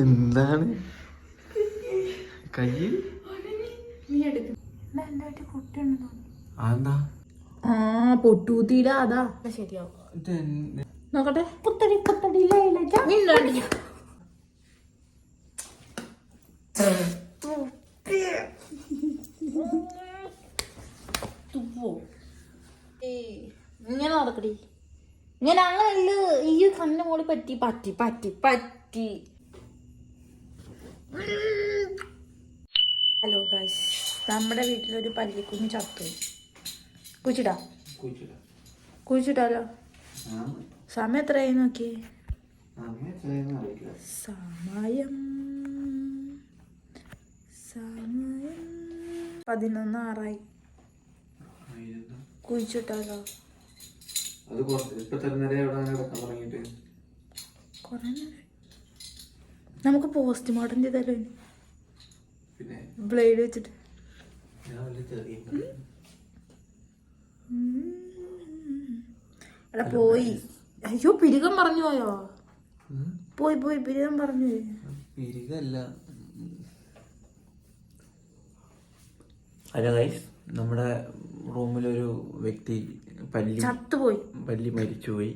എന്താണ്? കയ്യിൽ ആ പൊട്ടൂത്തിയില്ല അതാ. ശരിയാവും. നോക്കട്ടെ. ഇങ്ങനെ നടക്കടി. ഇങ്ങനെ അങ്ങനെ ഈ കണ്ണു മോളി പറ്റി പറ്റി പറ്റി പറ്റി. ഹലോ ഗൈസ് നമ്മുടെ വീട്ടിലൊരു പല്ലിക്കുഞ്ഞ് ചത്തു കുച്ചിടാ ആ, സമയം. എത്രയായി നോക്കി സമയം സമയം. പതിനൊന്ന് ആറായി. കുഴിച്ചിട്ടാലോ? അത് ഇപ്പൊ തരുന്നേരം എവിടെ കിടക്കാൻ തുടങ്ങിയിട്ട്? കുറേ നേരം. നമുക്ക് പോസ്റ്റ്മോർട്ടം ചെയ്താലോ ബ്ലേഡ് വെച്ചിട്ട്. എടാ പോയി. അയ്യോ പിരികം പറഞ്ഞു പോയോ? പോയി പോയി പിരികം പറഞ്ഞു പിരികല്ല. അല്ല ഗൈസ് നമ്മുടെ റൂമിലൊരു വ്യക്തി പല്ലി ചത്തുപോയി. പല്ലി മരിച്ചുപോയി.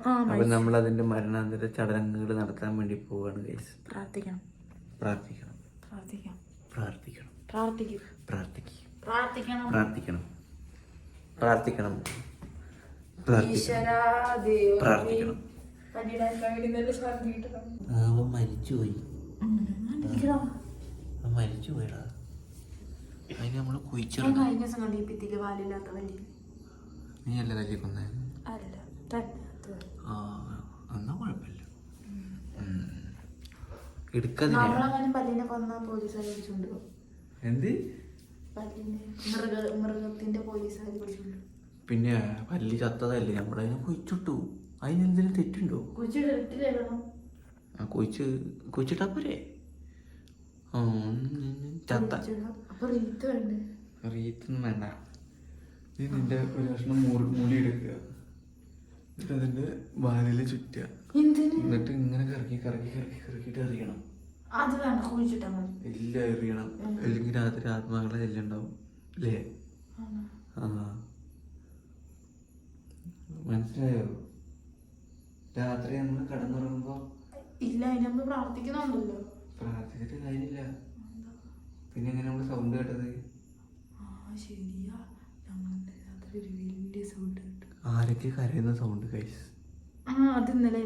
അപ്പൊ നമ്മൾ അതിന്റെ മരണാന്തര ചടങ്ങുകൾ നടത്താൻ വേണ്ടി പോവാണ് ഗൈസ് പ്രാർത്ഥിക്കണം. പ്രാർത്ഥിക്കണം. പ്രാർത്ഥിക്കണം പ്രാർത്ഥിക്കണം. പ്രാർത്ഥിക്കും. പ്രാർത്ഥിക്കും. പ്രാർത്ഥിക്കണം. പ്രാർത്ഥിക്കണം. പ്രാർത്ഥിക്കണം. പ്രാർത്ഥിക്കണം. അവൻ മരിച്ചുപോയി. അവൻ മരിച്ചുപോയടാ. അതിന് നമ്മൾ ഞാൻ കുഴിച്ചിടണം കഴിഞ്ഞ ദിവസം കണ്ടു ഈ ഭിത്തിയിൽ വാലില്ലാത്ത പല്ലി നീ അല്ലേ തല്ലി കൊന്നേ അല്ല. ആ എന്നാ കുഴപ്പമില്ല. എടുക്കാതില്ല എന്ത്? പിന്നെ പല്ലി ചത്തതല്ലേ? നമ്മളതിനെ കുഴിച്ചിട്ടു. അതിനെന്തെങ്കിലും തെറ്റുണ്ടോ? ആ കുഴിച്ച് കുഴിച്ചിട്ടാ പോരെ? ചത്ത. വേണ്ടേ? റീത്തൊന്നും വേണ്ട. നീ നിന്റെ ഒരു കഷ്ണം മുറി മുടി എടുക്കുക. എന്നിട്ട് അതിന്റെ വാലിൽ ചുറ്റുക. എന്നിട്ട് ഇങ്ങനെ കറക്കി കറക്കി കറക്കി കറക്കിട്ട് എറിയണം. എല്ലാം എറിയണം. അല്ലെങ്കിൽ രാത്രി ആത്മാക്കളെ എല്ലാം ഉണ്ടാവും അല്ലേ? ആ. മനസ്സിലായോ? രാത്രി നമ്മൾ കിടന്നുറങ്ങുമ്പോ ഇല്ല നമ്മൾ പ്രാർത്ഥിക്കുന്നുണ്ടല്ലോ. പ്രാർത്ഥിച്ചിട്ട് കാര്യമില്ല. പിന്നെ എങ്ങനെ നമ്മൾ സൗണ്ട് കേട്ടത് ആ ശരിയാ ഞങ്ങളുടെ രാത്രി ഒരു വലിയ സൗണ്ട് ആരൊക്കെ കരയുന്ന സൗണ്ട് കൈസ് ആ അത് ഇന്നലെ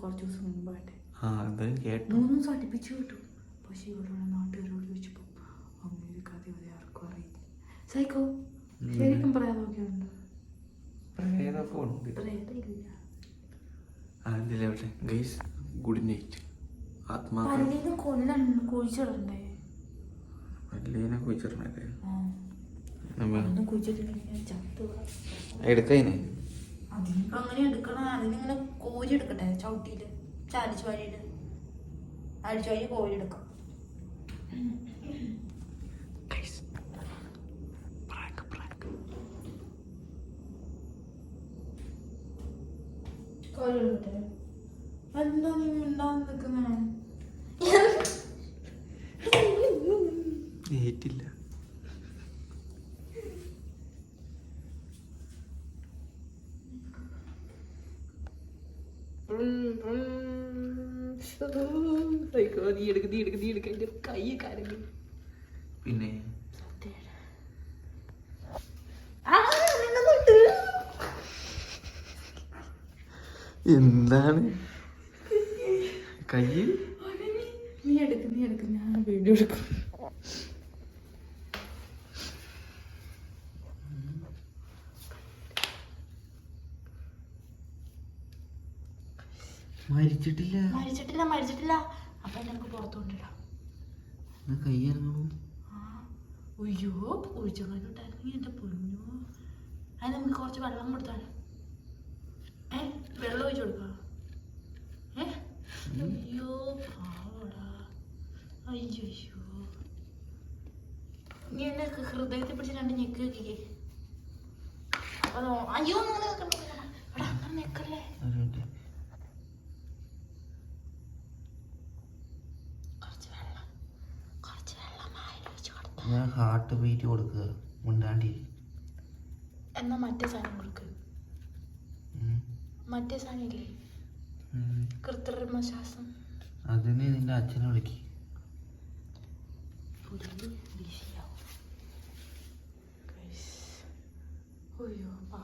കുറച്ച് ദിവസം മുമ്പായിട്ട്. ആ അത് കേട്ടു. മൂന്ന് ദിവസം അടുപ്പിച്ച് കേട്ടു. പക്ഷെ ഇവരുടെ നാട്ടുകാരോട് ചോദിച്ചപ്പോൾ അങ്ങനെ ഒരു കഥ ഇവിടെ ആർക്കും അറിയില്ല. സൈക്കോ ശരിക്കും പ്രേതമൊക്കെ ഉണ്ട്? പ്രേതമൊക്കെ ഉണ്ട്. പ്രേതമില്ല. അതിലെ ഗൈസ് ഗുഡ് നൈറ്റ് ആത്മാക്കൾ. പല്ലിന് കൊല്ലണ്ട കുഴിച്ചിടണ്ടേ? പല്ലീനെ കുഴിച്ചിടണല്ലേ ആ. ഒന്നും കുഴിച്ചിട്ടില്ലെങ്കിൽ ചത്തു എടുക്കതിനെ അതിനിപ്പോ അങ്ങനെ എടുക്കണം. അതിനിങ്ങനെ കോരി എടുക്കട്ടെ. ചവിട്ടിയിൽ ചാലിച്ചു വാരിയിട്ട്. അടിച്ചു വാരി കോരി എടുക്കാം. എന്താ നീ മിണ്ടാന്ന് നിൽക്കുന്നേ ഏറ്റില്ല. നീ എടുക്ക് നീ എടുക്ക് നീ എടുക്ക. എന്റെ കൈ കരഞ്ഞു. പിന്നെ? എന്താണ്? കയ്യിൽ നീ എടുക്ക് നീ എടുക്ക്. ഞാൻ വീഡിയോ എടുക്കും. മരിച്ചിട്ടില്ല. മരിച്ചിട്ടില്ല മരിച്ചിട്ടില്ല. അപ്പൊ നമുക്ക് പുറത്തു കൊണ്ടിടാം കൈ ഇറങ്ങണു അയ്യോ ഒഴിച്ചങ്ങോട്ടായിരുന്നു എന്റെ പൊന്നു. അത് നമുക്ക് കുറച്ച് വെള്ളം കൊടുത്താലോ? ഏ വെള്ളം ഒഴിച്ചു കൊടുക്കാം? ഏ? അയ്യോ പാവടാ. അയ്യോ അയ്യോ. നീ എന്നെ ഹൃദയത്തെ പിടിച്ച് രണ്ട് ഞെക്ക് വെക്കേ അപ്പൊ അയ്യോ നിങ്ങൾ അങ്ങനെ നിൽക്കല്ലേ ഒരു മിനിറ്റ് ഞാൻ ഹാർട്ട് ബീറ്റ് കൊടുക്കുക മുണ്ടാണ്ടി എന്നാ മറ്റേ സാധനം കൊടുക്ക്. മറ്റേ സാധനം ഇല്ലേ? കൃത്രിമ ശ്വാസം അതിന് നിന്റെ അച്ഛനെ വിളിക്ക്.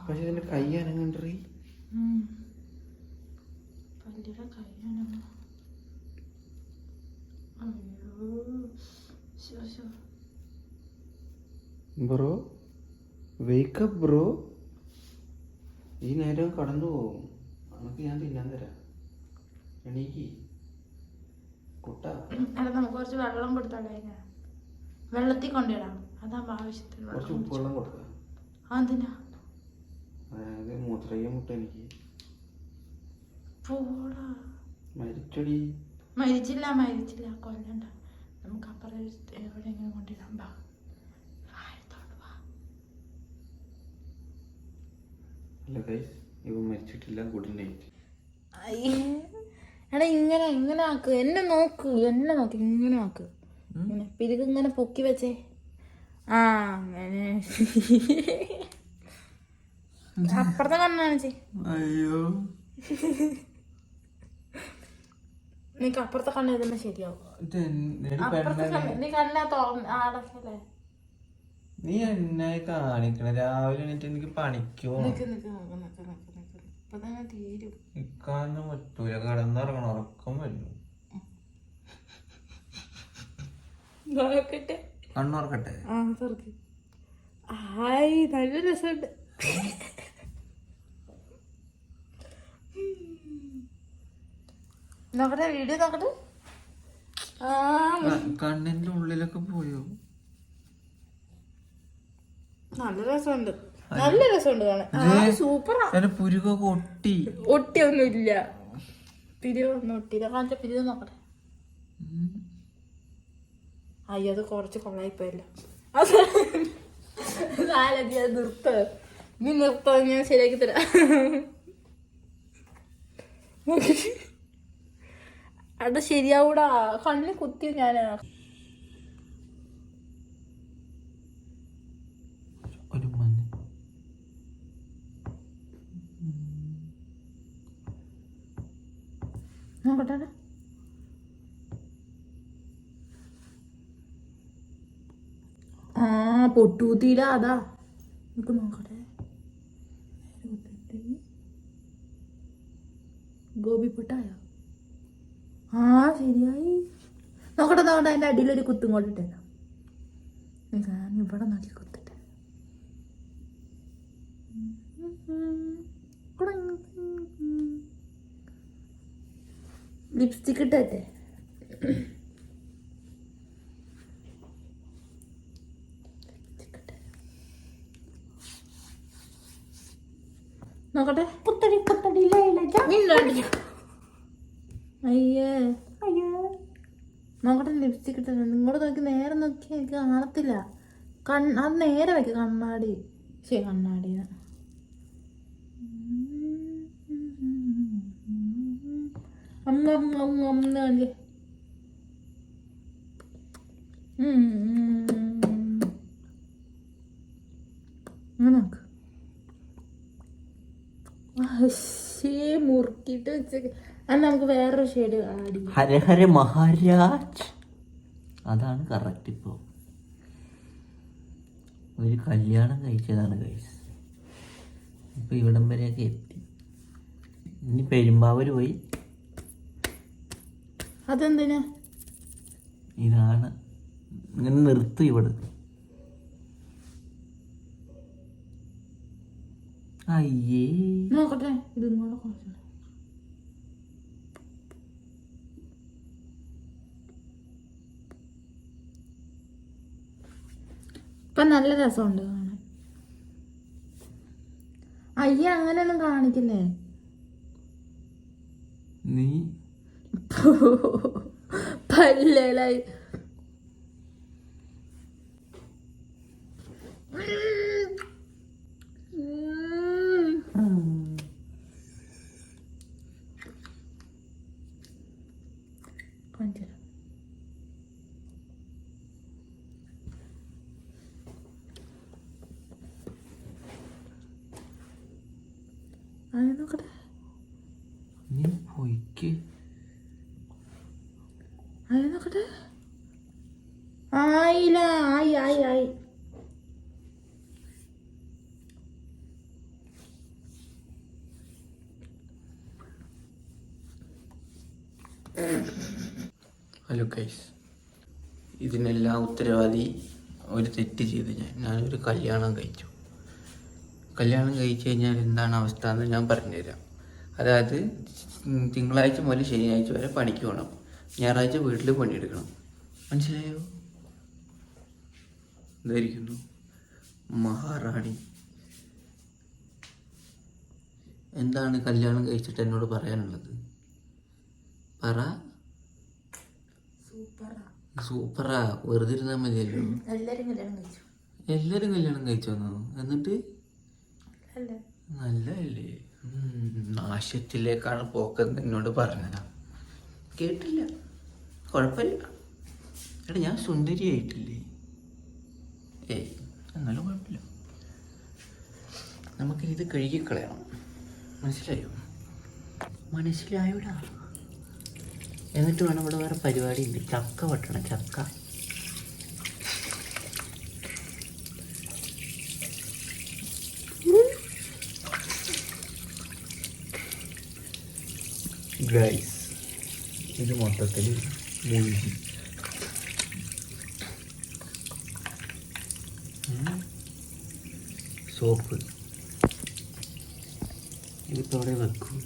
പക്ഷെ ഇതിന്റെ കൈ അനങ്ങണ്ടറി. പല്ലിയുടെ കൈയാണ് അയ്യോ. ശോ, ശോ. Bro wake up bro. ഈ നേരം കടന്നു പോകും. നമുക്ക് ഞാൻ തിന്നാൻ തരാം. എണീക്ക്. കുട്ട. നമുക്ക് കുറച്ച് വെള്ളം കൊടുത്താലേ ഞാൻ വെള്ളത്തിൽ കൊണ്ടിടാം അതാകുമ്പോ ആവശ്യത്തിന് കുറച്ച് വെള്ളം ഉപ്പുവെള്ളം കൊടുക്കുക അതെന്തിനാ? അതായത് മൂത്രയ്യ മുട്ട എനിക്ക് പോടാ. മരിച്ചടി. മരിച്ചില്ല മരിച്ചില്ല. കൊല്ലണ്ട. നമുക്ക് അപ്പുറം എവിടെയെങ്കിലും കൊണ്ടിടാം ബാ. അല്ല ഗൈസ് ഇവ മരിച്ചിട്ടില്ല ഗുഡ് നൈറ്റ് അയ്യേ. എടാ ഇങ്ങനെ ഇങ്ങനെ ആക്ക് എന്നെ നോക്ക് എന്നെ നോക്ക് ഇങ്ങനെ ആക്ക്. പിരിക്ക് ഇങ്ങനെ പൊക്കി വെച്ചേ. ആ അങ്ങനെ. അപ്പുറത്തെ കണ്ണാണ് ചേ അയ്യോ. നിനക്ക് അപ്പുറത്തെ കണ്ണ് എഴുതുമ്പോ ശരിയാവും. അപ്പുറത്തെ കണ്ണ് നീ കണ്ണാ തുറന്ന് നീ എന്നെ കാണിക്കണ. രാവിലെ എണീറ്റ് എനിക്ക് പണിക്കോ? നിക്കാനൊന്നും പറ്റൂല. കിടന്നിറങ്ങണം. ഉറക്കം നോക്കട്ടെ. കണ്ണുറക്കട്ടെ? ഹായ് നല്ല രസമുണ്ട്. നോക്കട്ടെ വീഡിയോ നോക്കട്ടെ. കണ്ണിന്റെ ഉള്ളിലൊക്കെ പോയോ? നല്ല രസമുണ്ട്. നല്ല രസമുണ്ട് കാണാൻ. സൂപ്പറാ. പുരുകൊക്കെ ഒട്ടി. ഒട്ടിയൊന്നും ഇല്ല പിരിവൊന്നും ഒട്ടിയില്ല. കാണിച്ച പിരിവ് നോക്കട്ടെ. അയ്യോ അത് കുറച്ച് കൊള്ളായിപ്പോയല്ല നാലഞ്ച് അത് നിർത്ത. നീ നിർത്ത ഞാൻ ശരിയാക്കി തരാം. അത് ശരിയാവൂടാ. കണ്ണിൽ കുത്തി ഞാൻ നോക്കട്ടെ ആ പൊട്ടൂത്തിയില്ല അതാ. നമുക്ക് നോക്കട്ടെ. ഗോപി പൊട്ടായോ ആ ശരിയായി. നോക്കട്ടെ നോക്കട്ടെ അതിന്റെ അടിയിലൊരു കുത്തും കൊണ്ടിട്ടേ ഞാൻ ഇവിടെ നോക്കി കുത്തിട്ടെ. ലിപ്സ്റ്റിക് ഇട്ടേ നോക്കട്ടെ. കുത്തടി കുത്തടി അയ്യേ. അയ്യേ. നോക്കട്ടെ ലിപ്സ്റ്റിക് ഇട്ടേ നിങ്ങളോട് നോക്കി നേരെ നോക്കി എനിക്ക് കാണത്തില്ല. കണ് അത് നേരെ വെക്ക കണ്ണാടി. ശരി കണ്ണാടി ngâm ngâm lên അമ്മ കാണിച്ചേ ഉം, ഉം, ഉം. ഇങ്ങനെ നോക്ക് ശ്ശേ, വെച്ചേക്ക്. അത് നമുക്ക് വേറൊരു ഷെയ്ഡ് ഹര ഹര മഹാരാജ്. അതാണ് കറക്റ്റ് ഇപ്പോ. ഒരു കല്യാണം കഴിച്ചതാണ് ഗൈസ് ഇപ്പൊ ഇവിടം വരെയൊക്കെ എത്തി. ഇനി പെരുമ്പാവൂർ പോയി. അതെന്തിനാ? ഇതാണ്. ഇങ്ങനെ നിർത്തു ഇവിടെ. അയ്യേ. നോക്കട്ടെ ഇതും കുറച്ചുകൂടെ ഇപ്പൊ നല്ല രസമുണ്ട് കാണാൻ. അയ്യ അങ്ങനെയൊന്നും കാണിക്കില്ലേ? lê lê con chưa 아, hello കൈസ് ഇതിനെല്ലാം ഉത്തരവാദി ഒരു തെറ്റ് ചെയ്ത് ഞാൻ. ഞാനൊരു കല്യാണം കഴിച്ചു. കല്യാണം കഴിച്ചു കഴിഞ്ഞാൽ എന്താണ് അവസ്ഥ എന്ന് ഞാൻ പറഞ്ഞുതരാം. അതായത് തിങ്കളാഴ്ച മുതൽ ശനിയാഴ്ച വരെ പണിക്ക് പോകണം. ഞായറാഴ്ച വീട്ടിൽ പണിയെടുക്കണം. മനസ്സിലായോ? ഇതായിരിക്കുന്നു മഹാറാണി. എന്താണ് കല്യാണം കഴിച്ചിട്ട് എന്നോട് പറയാനുള്ളത്? പറ. സൂപ്പറാ. വെറുതെ ഇരുന്നാൽ മതിയല്ലോ. എല്ലാരും കല്യാണം കഴിച്ചു? എല്ലാരും കല്യാണം കഴിച്ചു വന്നു എന്നിട്ട് ഉം, നാശത്തിലേക്കാണ് പോക്കെന്ന് എന്നോട് പറഞ്ഞതാ. കേട്ടില്ല. കുഴപ്പമില്ല. എടാ ഞാൻ സുന്ദരിയായിട്ടില്ലേ? ഏയ് എന്നാലും കുഴപ്പമില്ല. നമുക്കിത് കഴുകിക്കളയണം. മനസ്സിലായോ? മനസ്സിലായോടാ. എന്നിട്ട് വേണം ഇവിടെ വേറെ ഇല്ല. ചക്ക വെട്ടണം ചക്ക. ഗൈസ് ഇത് മൊത്തത്തിൽ മുഴുകി. സോപ്പ് ഇതിപ്പോൾ അവിടെ വെക്കും.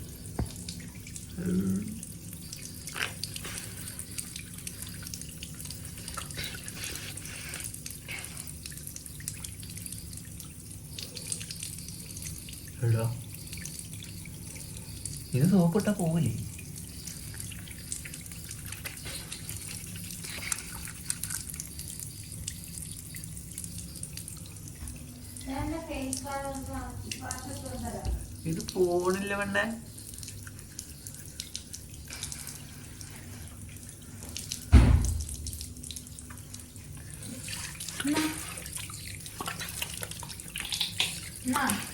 എടാ. ഇത് സോപ്പിട്ട പോവില്ലേ? ഇത് പോണില്ല വേണ്ടേ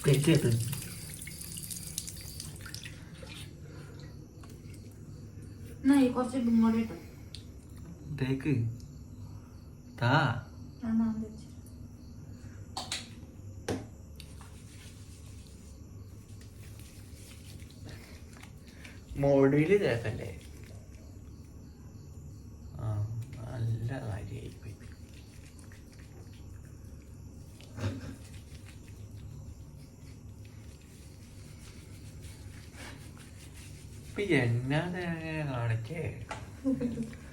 തെറ്റ് എന്നാ ഈ കുറച്ച് ഇങ്ങോട്ട് തേക്ക് താ. തേക്കല്ലേ ആ നല്ല കാര്യമായി പോയി ഇപ്പൊ എന്നാ തേങ്ങ കാണിക്കേ?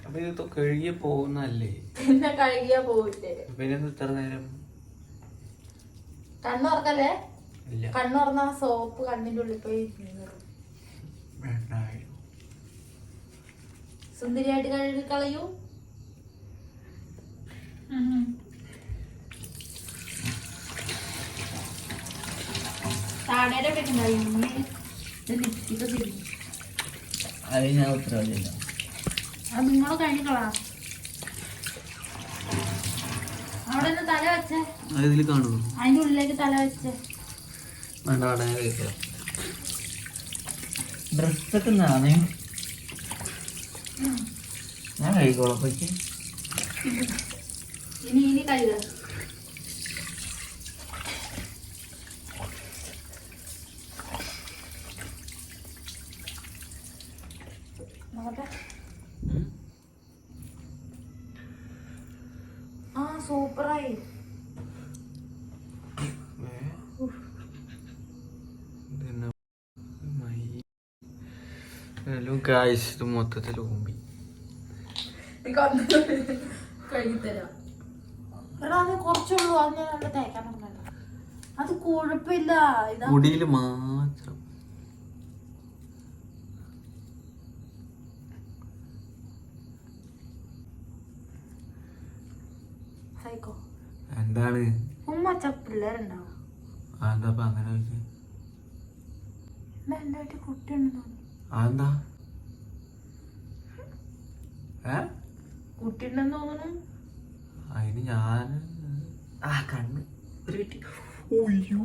അപ്പൊ ഇത് കഴുകിയ പോകുന്നല്ലേ കഴുകിയാ പോവില്ലേ? പിന്നെ ഇത്ര നേരം? കണ്ണു തുറക്കല്ലേ? ഇല്ല. കണ്ണു തുറന്ന ആ സോപ്പ് കണ്ണിന്റെ ഉള്ളിൽ പോയി സുന്ദരിയായിട്ട് കഴുകി കളയൂ. താടേടെ വെക്കുണ്ടായി ഇപ്പൊ തിരിഞ്ഞു. അത് ഞാൻ ഉത്തരവാദില്ല അത് നിങ്ങൾ കഴിഞ്ഞിക്കളാ അവിടെ നിന്ന് തല വെച്ചേ. അതിൽ ഉള്ളിലേക്ക് തല വെച്ചേ. വേണ്ട വേണ്ട ഞാൻ കഴിക്കാം ഡ്രസ്സൊക്കെ നാണയം ഞാൻ കഴിക്കോളാം പറ്റി ഇനി ഇനി കഴുകുക നോക്കട്ടെ ആ സൂപ്പറായി. ഹലോ ഗായ്സ് ഇത് മൊത്തത്തിൽ ഊമ്പി കുറച്ചുള്ളൂ അത് ഞാൻ തേക്കാൻ അത് കുഴപ്പമില്ല. മുടിയിൽ മാത്രം. സൈക്കോ എന്താണ് ഉമ്മച്ച പിള്ളേരുണ്ടാവും. അതെന്താ അങ്ങനെ കുട്ടിയുണ്ടെന്ന് തോന്നുന്നു. അതെന്താ ഏ? കുട്ടിയുണ്ടെന്ന് തോന്നുന്നു. അതിന് ഞാൻ ആ കണ്ണ്. ഒരു കിട്ടി ഉയ്യോ